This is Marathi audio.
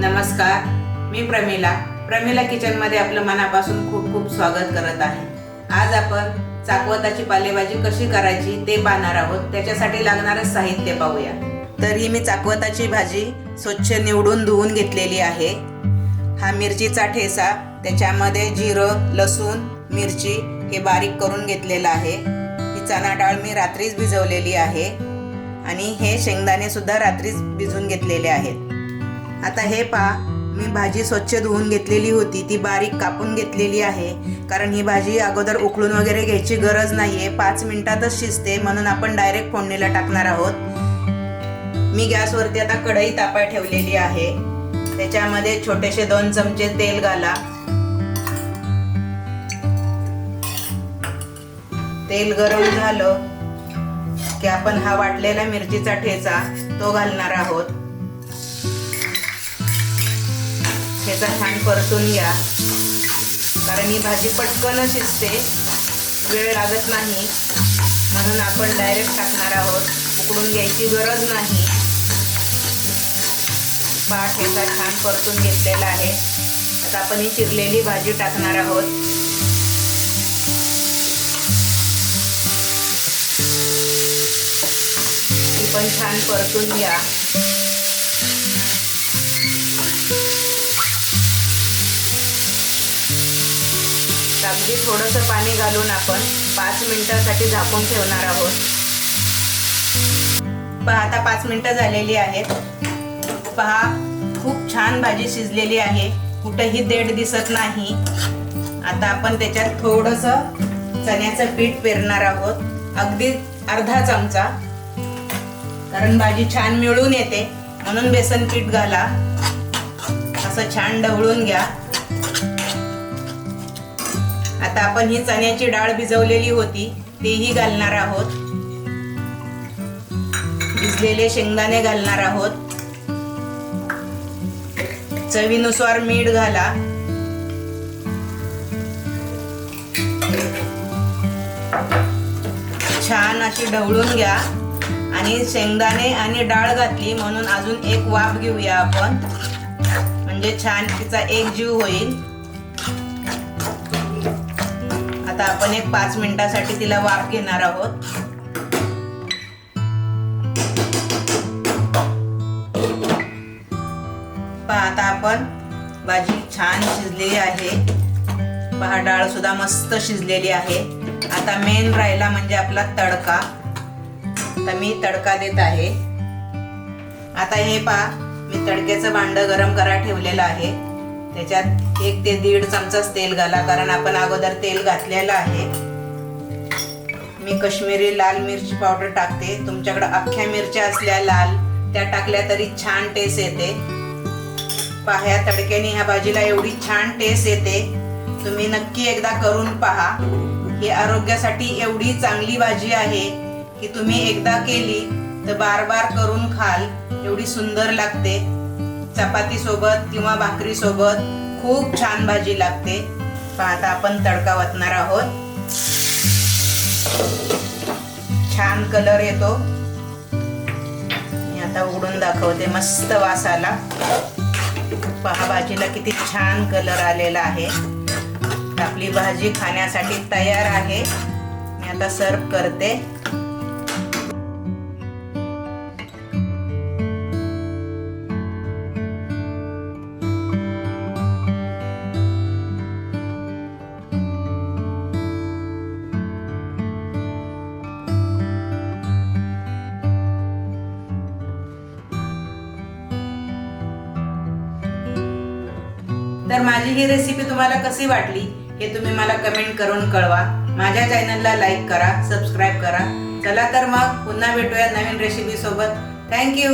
नमस्कार मी प्रमिला. प्रमिला किचनमध्ये आपलं मनापासून खूप खूप स्वागत करत आहे. आज आपण चाकवताची पालेभाजी कशी करायची ते पाहणार आहोत. त्याच्यासाठी लागणारं साहित्य पाहूया. तर ही मी चाकवताची भाजी स्वच्छ निवडून धुवून घेतलेली आहे. हा मिरचीचा ठेसा त्याच्यामध्ये जिरं लसूण मिरची हे बारीक करून घेतलेलं आहे. ही चणा डाळ मी रात्रीच भिजवलेली आहे. आणि हे शेंगदाणे सुद्धा रात्रीच भिजून घेतलेले आहेत. आता हे पहा मी भाजी स्वच्छ धुवून घेतलेली होती ती बारीक कापून घेतलेली आहे. कारण ही भाजी अगोदर उकळून वगैरे घ्यायची गरज नाही आहे पाच मिनिटातच शिजते म्हणून आपण डायरेक्ट फोडणीला टाकणार आहोत. मी गॅसवरती आता कढई तापाय ठेवलेली आहे. त्याच्यामध्ये छोटेसे दोन चमचे तेल घाला. तेल गरम झालं की आपण हा वाटलेला मिरचीचा ठेचा तो घालणार आहोत. ठेचा छान परतून घ्या. कारण ही भाजी पटकन शिजते. वेळ लागत नाही. म्हणून आपण डायरेक्ट टाकणार आहोत. उकडून घ्यायची गरज नाही. पाठ याचा छान परतून घेतलेला आहे. आता आपण ही चिरलेली भाजी टाकणार आहोत. ती पण छान परतून घ्या. अगदी थोडंसं पाणी घालून आपण पाच मिनटासाठी झाकून ठेवणार आहोत. पहा आता पाच मिनिटं झालेली आहेत. पहा खूप छान भाजी शिजलेली आहे. कुठेही देठ दिसत नाही. आता आपण त्याच्यात थोडंसं चण्याचं पीठ पेरणार आहोत. अगदी अर्धा चमचा. कारण भाजी छान मिळून येते. म्हणून बेसन पीठ घाला. असं छान ढवळून घ्या. आता आपण ही चण्याची डाळ भिजवलेली होती तीही घालणार आहोत. भिजलेले शेंगदाणे घालणार आहोत. चवीनुसार मीठ घाला. छान अशी ढवळून घ्या. आणि शेंगदाणे आणि डाळ घातली म्हणून अजून एक वाफ घेऊया आपण. म्हणजे छान तिचा एक जीव होईल. आता आपण एक पाच मिनिटासाठी तिला वाफ घेणार आहोत. पहा आता आपण भाजी छान शिजलेली आहे. पहा डाळ सुद्धा मस्त शिजलेली आहे. आता मेन राहिला म्हणजे आपला तडका. आता मी तडका देत आहे. आता हे पहा मी तडक्याचं भांड गरम करा ठेवलेलं आहे. त्याच्यात एक ते दीड चमचाच तेल घाला कारण आपण अगोदर तेल घातलेलं आहे. मी कश्मीरी लाल मिरची पावडर टाकते. तुमच्याकडे अख्ख्या मिरच्या असल्या लाल त्या टाकल्या तरी छान टेस्ट येते. पाह्या तडक्याने ह्या भाजीला एवढी छान टेस्ट येते. तुम्ही नक्की एकदा करून पहा. ही आरोग्यासाठी एवढी चांगली भाजी आहे की तुम्ही एकदा केली तर बार बार करून खाल. एवढी सुंदर लागते. चपाती सोबत किंवा भाकरी सोबत खूप छान भाजी लागते. आता आपण तडका वतणार आहोत. छान कलर येतो. मी आता उघडून दाखवते मस्त वास आला. पहा भाजीला किती छान कलर आलेला आहे. आपली भाजी खाण्यासाठी तयार आहे. मी आता सर्व करते. तर माझी ही रेसिपी तुम्हाला कशी वाटली हे तुम्ही मला कमेंट करून कळवा. माझ्या चॅनलला लाईक करा सबस्क्राईब करा. चला तर मग पुन्हा भेटूया नवीन रेसिपी सोबत. थँक्यू